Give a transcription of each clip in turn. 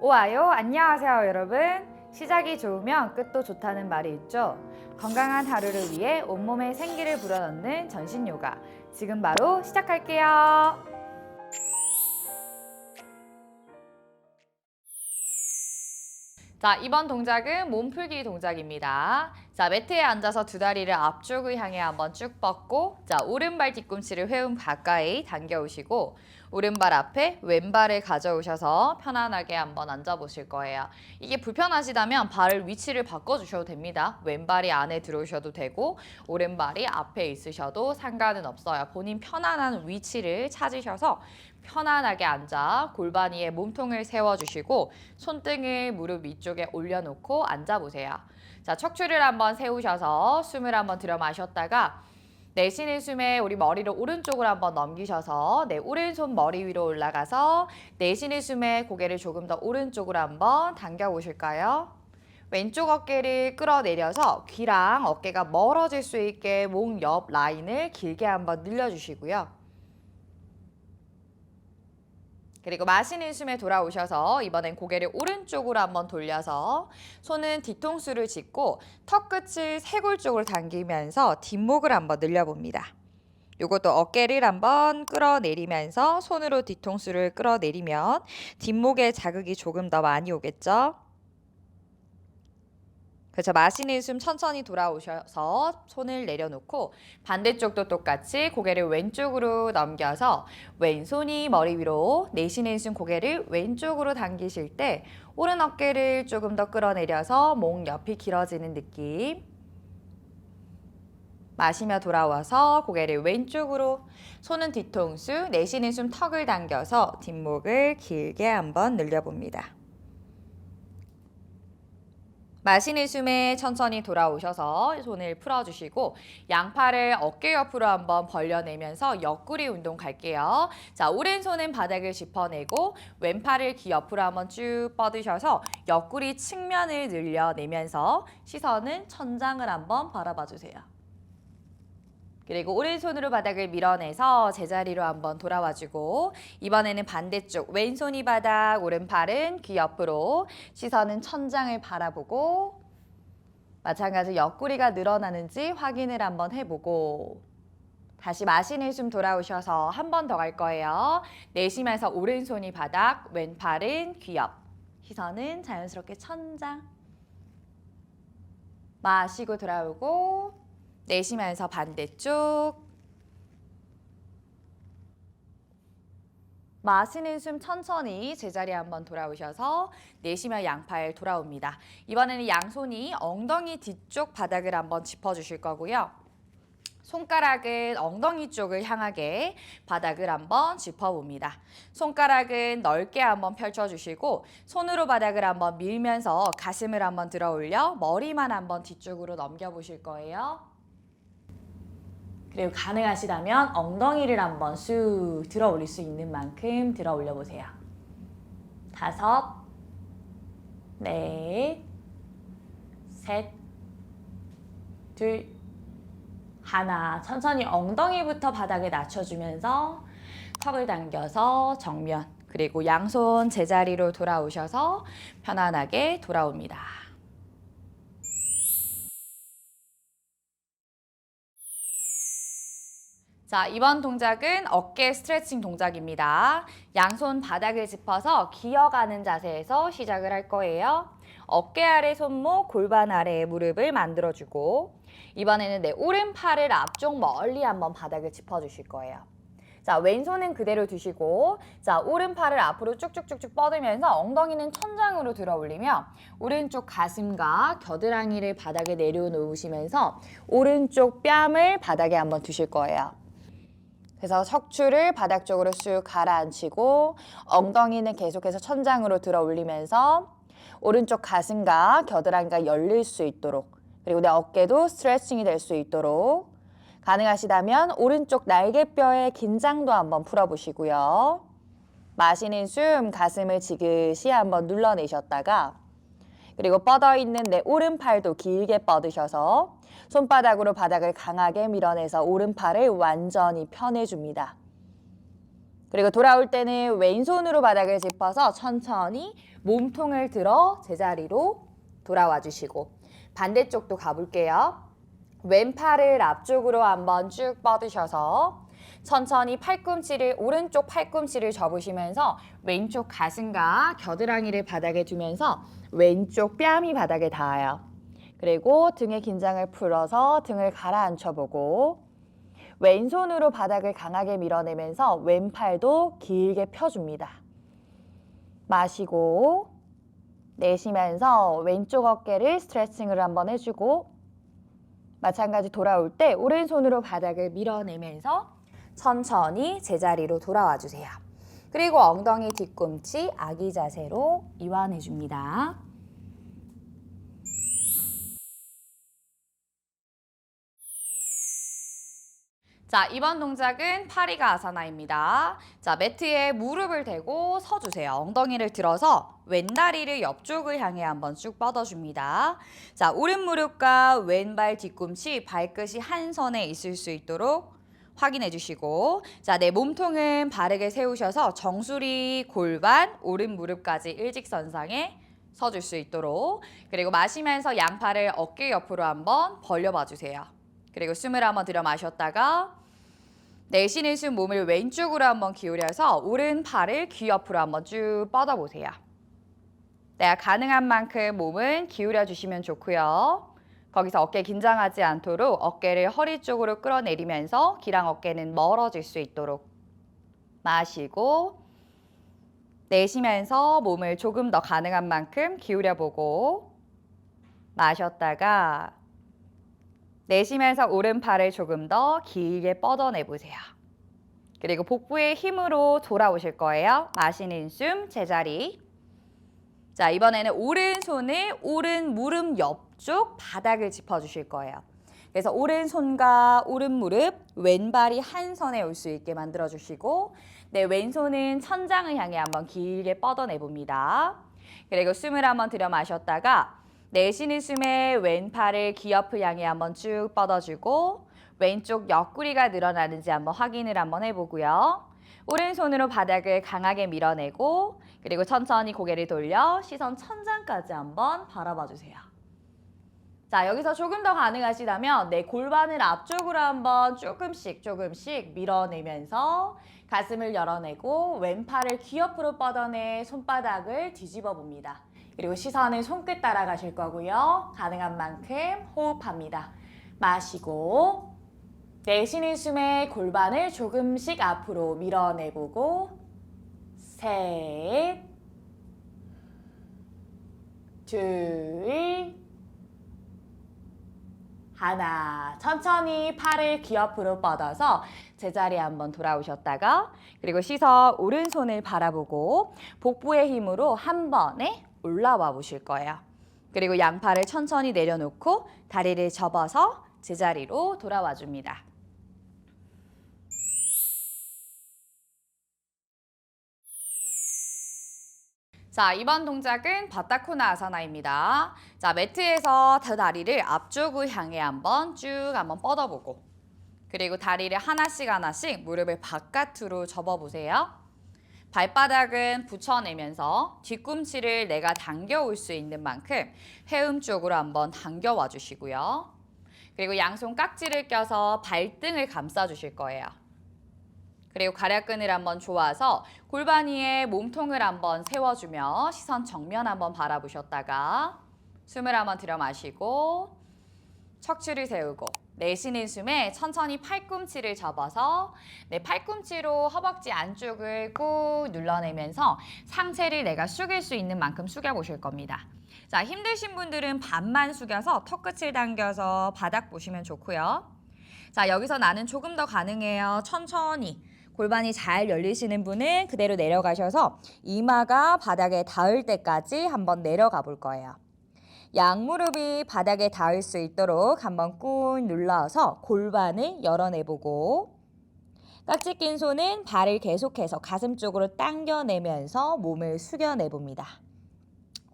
오아요, 안녕하세요, 여러분. 시작이 좋으면 끝도 좋다는 말이 있죠. 건강한 하루를 위해 온몸에 생기를 불어넣는 전신 요가. 지금 바로 시작할게요. 자, 이번 동작은 몸풀기 동작입니다. 자, 매트에 앉아서 두 다리를 앞쪽을 향해 한번 쭉 뻗고, 자, 오른발 뒤꿈치를 회음 가까이 당겨 오시고, 오른발 앞에 왼발을 가져오셔서 편안하게 한번 앉아 보실 거예요. 이게 불편하시다면 발을 위치를 바꿔 주셔도 됩니다. 왼발이 안에 들어오셔도 되고, 오른발이 앞에 있으셔도 상관은 없어요. 본인 편안한 위치를 찾으셔서 편안하게 앉아 골반 위에 몸통을 세워주시고 손등을 무릎 위쪽에 올려놓고 앉아보세요. 자, 척추를 한번 세우셔서 숨을 한번 들여 마셨다가 내쉬는 숨에 우리 머리를 오른쪽으로 한번 넘기셔서 내 오른손 머리 위로 올라가서 내쉬는 숨에 고개를 조금 더 오른쪽으로 한번 당겨 보실까요? 왼쪽 어깨를 끌어내려서 귀랑 어깨가 멀어질 수 있게 목 옆 라인을 길게 한번 늘려주시고요. 그리고 마시는 숨에 돌아오셔서 이번엔 고개를 오른쪽으로 한번 돌려서 손은 뒤통수를 짚고 턱 끝을 쇄골 쪽으로 당기면서 뒷목을 한번 늘려봅니다. 이것도 어깨를 한번 끌어내리면서 손으로 뒤통수를 끌어내리면 뒷목에 자극이 조금 더 많이 오겠죠? 그래서 마시는 숨 천천히 돌아오셔서 손을 내려놓고 반대쪽도 똑같이 고개를 왼쪽으로 넘겨서 왼손이 머리 위로 내쉬는 숨 고개를 왼쪽으로 당기실 때 오른 어깨를 조금 더 끌어내려서 목 옆이 길어지는 느낌 마시며 돌아와서 고개를 왼쪽으로 손은 뒤통수 내쉬는 숨 턱을 당겨서 뒷목을 길게 한번 늘려봅니다. 마시는 숨에 천천히 돌아오셔서 손을 풀어주시고 양팔을 어깨 옆으로 한번 벌려내면서 옆구리 운동 갈게요. 자, 오른손은 바닥을 짚어내고 왼팔을 귀 옆으로 한번 쭉 뻗으셔서 옆구리 측면을 늘려내면서 시선은 천장을 한번 바라봐 주세요. 그리고 오른손으로 바닥을 밀어내서 제자리로 한번 돌아와주고 이번에는 반대쪽 왼손이 바닥 오른팔은 귀 옆으로 시선은 천장을 바라보고 마찬가지 옆구리가 늘어나는지 확인을 한번 해보고 다시 마시는 숨 돌아오셔서 한 번 더 갈 거예요. 내쉬면서 오른손이 바닥 왼팔은 귀 옆 시선은 자연스럽게 천장 마시고 돌아오고 내쉬면서 반대쪽 마시는 숨 천천히 제자리에 한번 돌아오셔서 내쉬며 양팔 돌아옵니다. 이번에는 양손이 엉덩이 뒤쪽 바닥을 한번 짚어주실 거고요. 손가락은 엉덩이 쪽을 향하게 바닥을 한번 짚어봅니다. 손가락은 넓게 한번 펼쳐주시고 손으로 바닥을 한번 밀면서 가슴을 한번 들어 올려 머리만 한번 뒤쪽으로 넘겨보실 거예요. 그리고 가능하시다면 엉덩이를 한번 쑥 들어 올릴 수 있는 만큼 들어 올려 보세요. 다섯, 넷, 셋, 둘, 하나. 천천히 엉덩이부터 바닥에 낮춰주면서 턱을 당겨서 정면 그리고 양손 제자리로 돌아오셔서 편안하게 돌아옵니다. 자, 이번 동작은 어깨 스트레칭 동작입니다. 양손 바닥을 짚어서 기어가는 자세에서 시작을 할 거예요. 어깨 아래 손목, 골반 아래에 무릎을 만들어주고 이번에는 내 오른팔을 앞쪽 멀리 한번 바닥을 짚어주실 거예요. 자, 왼손은 그대로 두시고 자, 오른팔을 앞으로 쭉쭉쭉쭉 뻗으면서 엉덩이는 천장으로 들어 올리며 오른쪽 가슴과 겨드랑이를 바닥에 내려놓으시면서 오른쪽 뺨을 바닥에 한번 두실 거예요. 그래서 척추를 바닥 쪽으로 쑥 가라앉히고 엉덩이는 계속해서 천장으로 들어 올리면서 오른쪽 가슴과 겨드랑이가 열릴 수 있도록 그리고 내 어깨도 스트레칭이 될 수 있도록 가능하시다면 오른쪽 날개뼈의 긴장도 한번 풀어보시고요. 마시는 숨 가슴을 지그시 한번 눌러내셨다가 그리고 뻗어 있는 내 오른팔도 길게 뻗으셔서 손바닥으로 바닥을 강하게 밀어내서 오른팔을 완전히 펴내줍니다. 그리고 돌아올 때는 왼손으로 바닥을 짚어서 천천히 몸통을 들어 제자리로 돌아와 주시고 반대쪽도 가볼게요. 왼팔을 앞쪽으로 한번 쭉 뻗으셔서 천천히 팔꿈치를 오른쪽 팔꿈치를 접으시면서 왼쪽 가슴과 겨드랑이를 바닥에 두면서 왼쪽 뺨이 바닥에 닿아요. 그리고 등의 긴장을 풀어서 등을 가라앉혀 보고 왼손으로 바닥을 강하게 밀어내면서 왼팔도 길게 펴줍니다. 마시고 내쉬면서 왼쪽 어깨를 스트레칭을 한번 해주고 마찬가지 돌아올 때 오른손으로 바닥을 밀어내면서 천천히 제자리로 돌아와 주세요. 그리고 엉덩이 뒤꿈치 아기 자세로 이완해 줍니다. 자, 이번 동작은 파리가 아사나입니다. 자, 매트에 무릎을 대고 서주세요. 엉덩이를 들어서 왼다리를 옆쪽을 향해 한번 쭉 뻗어줍니다. 자, 오른 무릎과 왼발 뒤꿈치 발끝이 한 선에 있을 수 있도록 확인해 주시고 자, 내 몸통은 바르게 세우셔서 정수리, 골반, 오른 무릎까지 일직선상에 서줄 수 있도록 그리고 마시면서 양팔을 어깨 옆으로 한번 벌려봐 주세요. 그리고 숨을 한번 들여 마셨다가 내쉬는 숨 몸을 왼쪽으로 한번 기울여서 오른팔을 귀 옆으로 한번 쭉 뻗어보세요. 내가 가능한 만큼 몸은 기울여 주시면 좋고요. 거기서 어깨 긴장하지 않도록 어깨를 허리 쪽으로 끌어내리면서 기랑 어깨는 멀어질 수 있도록 마시고 내쉬면서 몸을 조금 더 가능한 만큼 기울여 보고 마셨다가 내쉬면서 오른팔을 조금 더 길게 뻗어내 보세요. 그리고 복부의 힘으로 돌아오실 거예요. 마시는 숨 제자리. 자, 이번에는 오른손을 오른 무릎 옆쪽 바닥을 짚어 주실 거예요. 그래서 오른손과 오른 무릎, 왼발이 한 선에 올 수 있게 만들어 주시고 네, 왼손은 천장을 향해 한번 길게 뻗어내 봅니다. 그리고 숨을 한번 들여 마셨다가 내쉬는 숨에 왼팔을 귀 옆을 향해 한번 쭉 뻗어주고 왼쪽 옆구리가 늘어나는지 한번 확인을 한번 해보고요. 오른손으로 바닥을 강하게 밀어내고 그리고 천천히 고개를 돌려 시선 천장까지 한번 바라봐 주세요. 자, 여기서 조금 더 가능하시다면 내 골반을 앞쪽으로 한번 조금씩 조금씩 밀어내면서 가슴을 열어내고 왼팔을 귀 옆으로 뻗어내 손바닥을 뒤집어 봅니다. 그리고 시선을 손끝 따라가실 거고요. 가능한 만큼 호흡합니다. 마시고 내쉬는 숨에 골반을 조금씩 앞으로 밀어내보고 셋, 둘, 하나. 천천히 팔을 귀 옆으로 뻗어서 제자리에 한번 돌아오셨다가 그리고 시선 오른손을 바라보고 복부의 힘으로 한 번에 올라와 보실 거예요. 그리고 양팔을 천천히 내려놓고 다리를 접어서 제자리로 돌아와 줍니다. 자, 이번 동작은 바타코나 아사나입니다. 자, 매트에서 두 다리를 앞쪽을 향해 한번 쭉 한번 뻗어보고 그리고 다리를 하나씩 하나씩 무릎을 바깥으로 접어보세요. 발바닥은 붙여내면서 뒤꿈치를 내가 당겨올 수 있는 만큼 헤음 쪽으로 한번 당겨와 주시고요. 그리고 양손 깍지를 껴서 발등을 감싸 주실 거예요. 그리고 가략근을 한번 조아서 골반 위에 몸통을 한번 세워주며 시선 정면 한번 바라보셨다가 숨을 한번 들여 마시고 척추를 세우고 내쉬는 숨에 천천히 팔꿈치를 접어서 내 팔꿈치로 허벅지 안쪽을 꾹 눌러내면서 상체를 내가 숙일 수 있는 만큼 숙여 보실 겁니다. 자, 힘드신 분들은 반만 숙여서 턱끝을 당겨서 바닥 보시면 좋고요. 자, 여기서 나는 조금 더 가능해요. 천천히. 골반이 잘 열리시는 분은 그대로 내려가셔서 이마가 바닥에 닿을 때까지 한번 내려가 볼 거예요. 양무릎이 바닥에 닿을 수 있도록 한번 꾹 눌러서 골반을 열어내보고 깍지 낀 손은 발을 계속해서 가슴 쪽으로 당겨내면서 몸을 숙여내봅니다.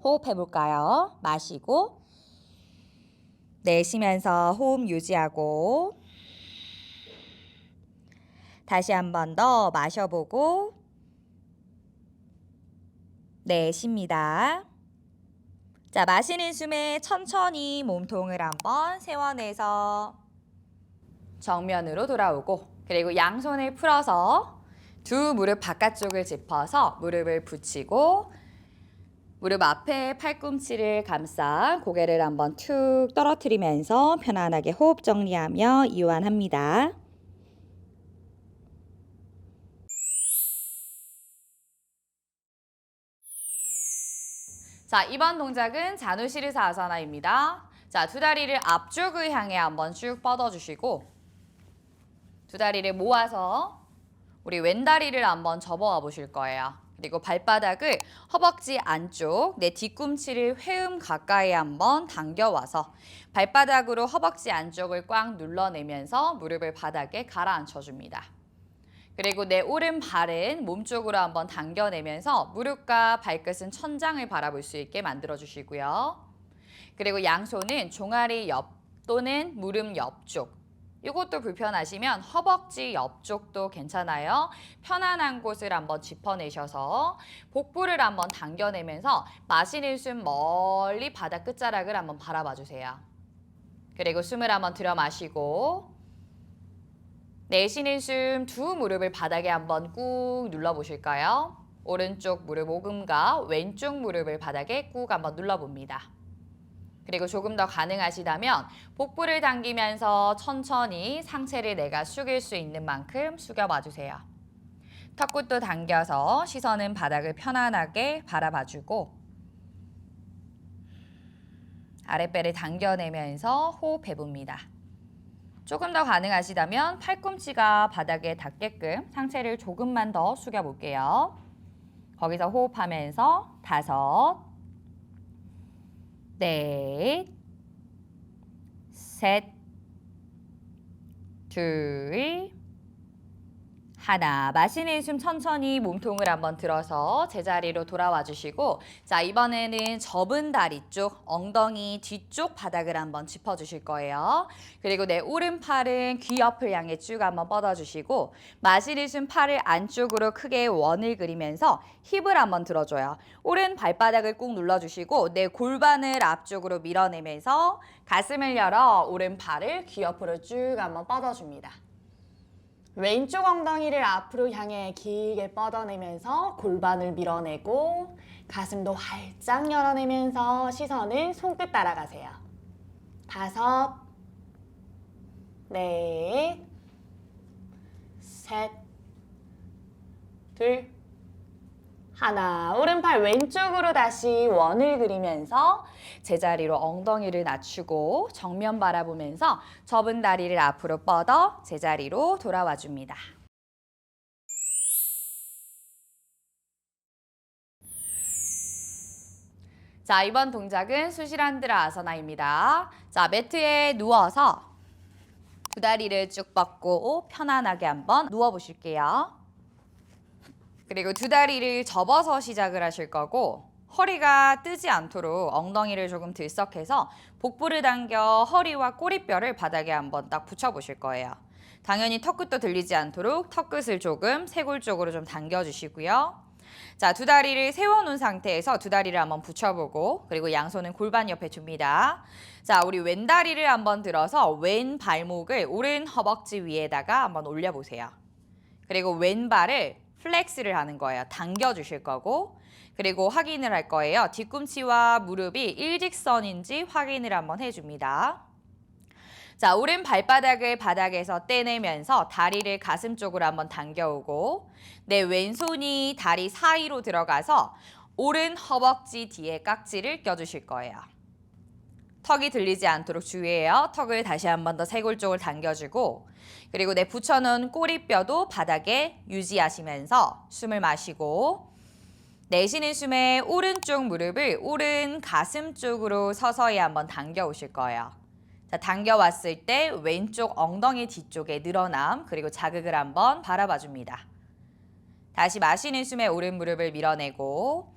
호흡해볼까요? 마시고 내쉬면서 호흡 유지하고 다시 한 번 더 마셔보고 내쉽니다. 자, 마시는 숨에 천천히 몸통을 한번 세워내서 정면으로 돌아오고 그리고 양손을 풀어서 두 무릎 바깥쪽을 짚어서 무릎을 붙이고 무릎 앞에 팔꿈치를 감싸 고개를 한번 툭 떨어뜨리면서 편안하게 호흡 정리하며 이완합니다. 자, 이번 동작은 자누시르사 아사나입니다. 자, 두 다리를 앞쪽을 향해 한번 쭉 뻗어주시고 두 다리를 모아서 우리 왼다리를 한번 접어와 보실 거예요. 그리고 발바닥을 허벅지 안쪽 내 뒤꿈치를 회음 가까이 한번 당겨와서 발바닥으로 허벅지 안쪽을 꽉 눌러내면서 무릎을 바닥에 가라앉혀 줍니다. 그리고 내 오른발은 몸쪽으로 한번 당겨내면서 무릎과 발끝은 천장을 바라볼 수 있게 만들어 주시고요. 그리고 양손은 종아리 옆 또는 무릎 옆쪽 이것도 불편하시면 허벅지 옆쪽도 괜찮아요. 편안한 곳을 한번 짚어내셔서 복부를 한번 당겨내면서 마시는 숨 멀리 바닥 끝자락을 한번 바라봐 주세요. 그리고 숨을 한번 들여 마시고 내쉬는 숨 두 무릎을 바닥에 한번 꾹 눌러 보실까요? 오른쪽 무릎 오금과 왼쪽 무릎을 바닥에 꾹 한번 눌러 봅니다. 그리고 조금 더 가능하시다면 복부를 당기면서 천천히 상체를 내가 숙일 수 있는 만큼 숙여봐 주세요. 턱끝도 당겨서 시선은 바닥을 편안하게 바라봐주고 아랫배를 당겨내면서 호흡해봅니다. 조금 더 가능하시다면 팔꿈치가 바닥에 닿게끔 상체를 조금만 더 숙여볼게요. 거기서 호흡하면서 다섯, 넷, 셋, 둘, 하나. 마시는 숨 천천히 몸통을 한번 들어서 제자리로 돌아와 주시고 자, 이번에는 접은 다리 쪽, 엉덩이 뒤쪽 바닥을 한번 짚어 주실 거예요. 그리고 내 오른팔은 귀 옆을 향해 쭉 한번 뻗어 주시고 마시는 숨 팔을 안쪽으로 크게 원을 그리면서 힙을 한번 들어 줘요. 오른 발바닥을 꾹 눌러 주시고 내 골반을 앞쪽으로 밀어내면서 가슴을 열어 오른팔을 귀 옆으로 쭉 한번 뻗어 줍니다. 왼쪽 엉덩이를 앞으로 향해 길게 뻗어내면서 골반을 밀어내고 가슴도 활짝 열어내면서 시선을 손끝 따라가세요. 다섯, 넷, 셋, 둘, 하나. 오른팔 왼쪽으로 다시 원을 그리면서 제자리로 엉덩이를 낮추고 정면 바라보면서 접은 다리를 앞으로 뻗어 제자리로 돌아와 줍니다. 자, 이번 동작은 수시란드라 아사나입니다. 자, 매트에 누워서 두 다리를 쭉 뻗고 편안하게 한번 누워 보실게요. 그리고 두 다리를 접어서 시작을 하실 거고 허리가 뜨지 않도록 엉덩이를 조금 들썩해서 복부를 당겨 허리와 꼬리뼈를 바닥에 한번 딱 붙여 보실 거예요. 당연히 턱끝도 들리지 않도록 턱끝을 조금 쇄골 쪽으로 좀 당겨 주시고요. 자, 두 다리를 세워놓은 상태에서 두 다리를 한번 붙여보고 그리고 양손은 골반 옆에 줍니다. 자, 우리 왼 다리를 한번 들어서 왼 발목을 오른 허벅지 위에다가 한번 올려보세요. 그리고 왼발을 플렉스를 하는 거예요. 당겨 주실 거고 그리고 확인을 할 거예요. 뒤꿈치와 무릎이 일직선인지 확인을 한번 해줍니다. 자, 오른 발바닥을 바닥에서 떼내면서 다리를 가슴 쪽으로 한번 당겨오고 내 왼손이 다리 사이로 들어가서 오른 허벅지 뒤에 깍지를 껴주실 거예요. 턱이 들리지 않도록 주의해요. 턱을 다시 한 번 더 쇄골 쪽을 당겨주고 그리고 내 붙여놓은 꼬리뼈도 바닥에 유지하시면서 숨을 마시고 내쉬는 숨에 오른쪽 무릎을 오른 가슴 쪽으로 서서히 한번 당겨 오실 거예요. 자, 당겨 왔을 때 왼쪽 엉덩이 뒤쪽에 늘어남 그리고 자극을 한번 바라봐 줍니다. 다시 마시는 숨에 오른 무릎을 밀어내고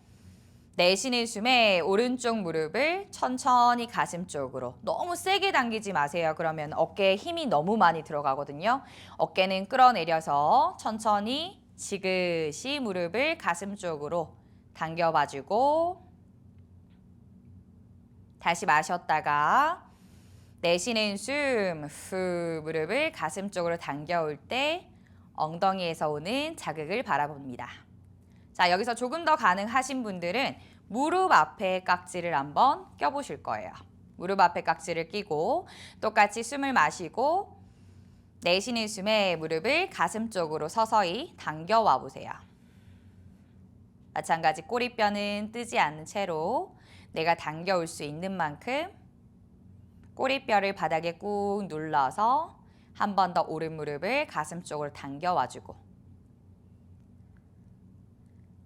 내쉬는 숨에 오른쪽 무릎을 천천히 가슴 쪽으로 너무 세게 당기지 마세요. 그러면 어깨에 힘이 너무 많이 들어가거든요. 어깨는 끌어내려서 천천히 지그시 무릎을 가슴 쪽으로 당겨봐주고 다시 마셨다가 내쉬는 숨, 후 무릎을 가슴 쪽으로 당겨올 때 엉덩이에서 오는 자극을 바라봅니다. 자, 여기서 조금 더 가능하신 분들은 무릎 앞에 깍지를 한번 껴보실 거예요. 무릎 앞에 깍지를 끼고 똑같이 숨을 마시고 내쉬는 숨에 무릎을 가슴 쪽으로 서서히 당겨와 보세요. 마찬가지 꼬리뼈는 뜨지 않는 채로 내가 당겨올 수 있는 만큼 꼬리뼈를 바닥에 꾹 눌러서 한 번 더 오른 무릎을 가슴 쪽으로 당겨와주고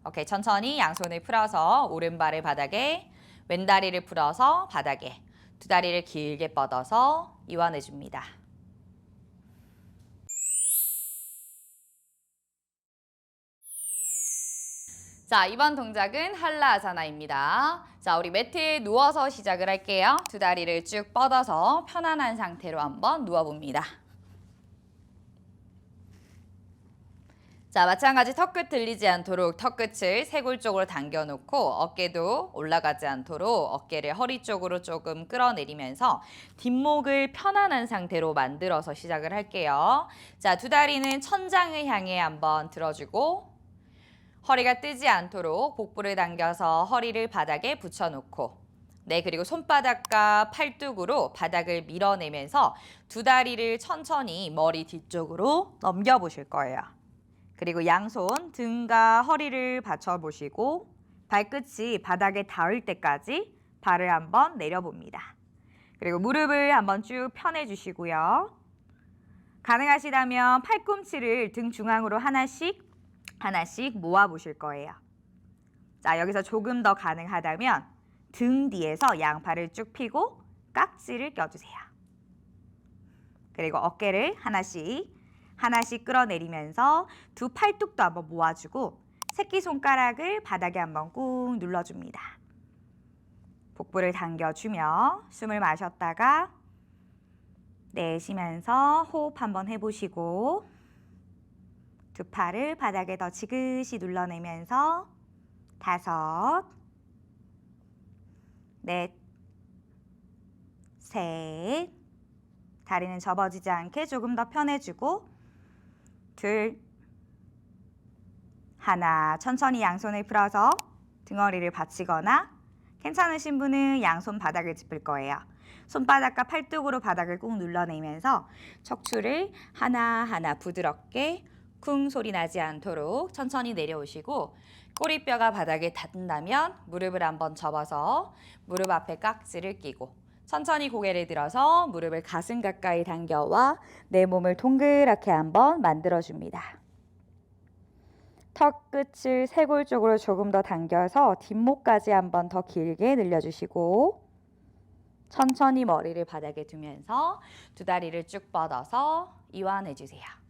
오케이 천천히 양손을 풀어서 오른발을 바닥에 왼다리를 풀어서 바닥에 두 다리를 길게 뻗어서 이완해 줍니다. 자, 이번 동작은 한라아사나입니다. 자, 우리 매트에 누워서 시작을 할게요. 두 다리를 쭉 뻗어서 편안한 상태로 한번 누워봅니다. 자, 마찬가지 턱끝 들리지 않도록 턱끝을 쇄골 쪽으로 당겨놓고 어깨도 올라가지 않도록 어깨를 허리 쪽으로 조금 끌어내리면서 뒷목을 편안한 상태로 만들어서 시작을 할게요. 자, 두 다리는 천장을 향해 한번 들어주고 허리가 뜨지 않도록 복부를 당겨서 허리를 바닥에 붙여놓고 네, 그리고 손바닥과 팔뚝으로 바닥을 밀어내면서 두 다리를 천천히 머리 뒤쪽으로 넘겨보실 거예요. 그리고 양손 등과 허리를 받쳐보시고 발끝이 바닥에 닿을 때까지 발을 한번 내려봅니다. 그리고 무릎을 한번 쭉 펴내주시고요. 가능하시다면 팔꿈치를 등 중앙으로 하나씩 하나씩 모아보실 거예요. 자, 여기서 조금 더 가능하다면 등 뒤에서 양팔을 쭉 펴고 깍지를 껴주세요. 그리고 어깨를 하나씩 하나씩 끌어내리면서 두 팔뚝도 한번 모아주고 새끼손가락을 바닥에 한번 꾹 눌러줍니다. 복부를 당겨주며 숨을 마셨다가 내쉬면서 호흡 한번 해보시고 두 팔을 바닥에 더 지그시 눌러내면서 다섯, 넷, 셋, 다리는 접어지지 않게 조금 더 편해주고 둘, 하나, 천천히 양손을 풀어서 등허리를 받치거나 괜찮으신 분은 양손 바닥을 짚을 거예요. 손바닥과 팔뚝으로 바닥을 꾹 눌러내면서 척추를 하나하나 부드럽게 쿵 소리 나지 않도록 천천히 내려오시고 꼬리뼈가 바닥에 닿는다면 무릎을 한번 접어서 무릎 앞에 깍지를 끼고 천천히 고개를 들어서 무릎을 가슴 가까이 당겨와 내 몸을 동그랗게 한번 만들어줍니다. 턱 끝을 쇄골 쪽으로 조금 더 당겨서 뒷목까지 한번 더 길게 늘려주시고 천천히 머리를 바닥에 두면서 두 다리를 쭉 뻗어서 이완해 주세요.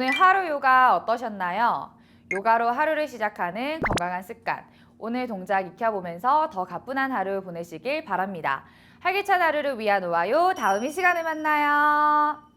오늘 하루 요가 어떠셨나요? 요가로 하루를 시작하는 건강한 습관. 오늘 동작 익혀보면서 더 가뿐한 하루 보내시길 바랍니다. 활기찬 하루를 위한 오와요. 다음 이 시간에 만나요.